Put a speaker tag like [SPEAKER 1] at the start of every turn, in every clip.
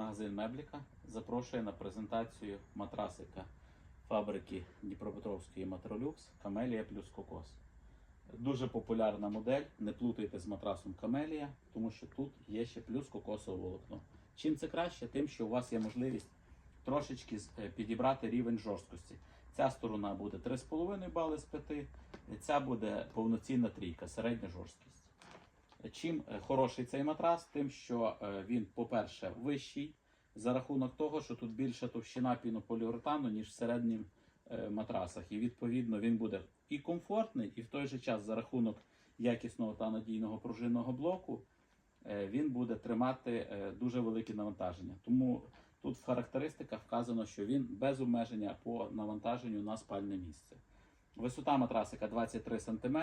[SPEAKER 1] Магазин Мебліка запрошує на презентацію матрасика фабрики Дніпропетровської Матролюкс Камелія плюс Кокос. Дуже популярна модель. Не плутайте з матрасом Камелія, тому що тут є ще плюс кокосове волокно. Чим це краще? Тим, що у вас є можливість трошечки е, підібрати рівень жорсткості. Ця сторона буде 3,5 бали з 5, ця буде повноцінна трійка, середня жорсткість. Чим е, хороший цей матрас? Тим, що е, він, по-перше, вищий за рахунок того, що тут більша товщина пінополіуретану, ніж в середніх е, матрасах. І відповідно він буде і комфортний, і в той же час за рахунок якісного та надійного пружинного блоку він буде тримати дуже велике навантаження. Тому тут в характеристиках вказано, що він без обмеження по навантаженню на спальне місце. Висота матрасика 23 см.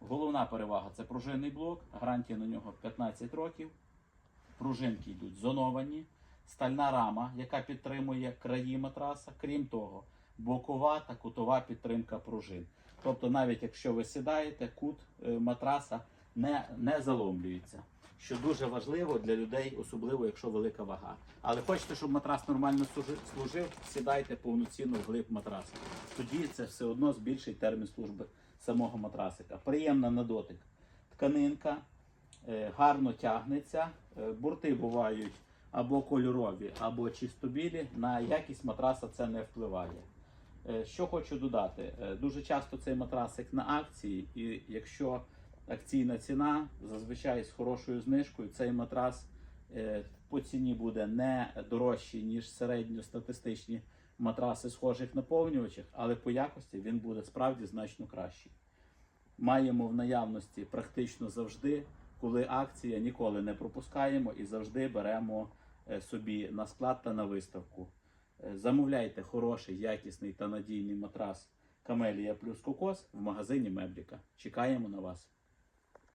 [SPEAKER 1] Головна перевага це пружинний блок, гарантія на нього 15 років. Пружинки йдуть зоновані, стальна рама, яка підтримує краї матраса. Крім того, бокова та кутова підтримка пружин. Тобто, навіть якщо ви сідаєте, кут е, матраса не, не заломлюється. Що дуже важливо для людей, особливо якщо велика вага. Але хочете, щоб матрас нормально служив, сідайте повноцінно вглиб матраса. Тоді це все одно збільшить термін служби самого матрасика. Приємна на дотик. Тканинка е, гарно тягнеться. Е, Борти бувають або кольорові, або чистобілі. На якість матраса це не впливає. Е, Що хочу додати, дуже часто цей матрасик на акції, і якщо акційна ціна зазвичай з хорошою знижкою, цей матрас е, по ціні буде не дорожчий, ніж середньостатистичні матраси схожих наповнювачах, але по якості він буде справді значно кращий. Маємо в наявності практично завжди, коли акція ніколи не пропускаємо і завжди беремо е, собі на склад та на виставку. Е, Замовляйте хороший, якісний та надійний матрас Камелія плюс Кокос в магазині Мебліка. Чекаємо на вас.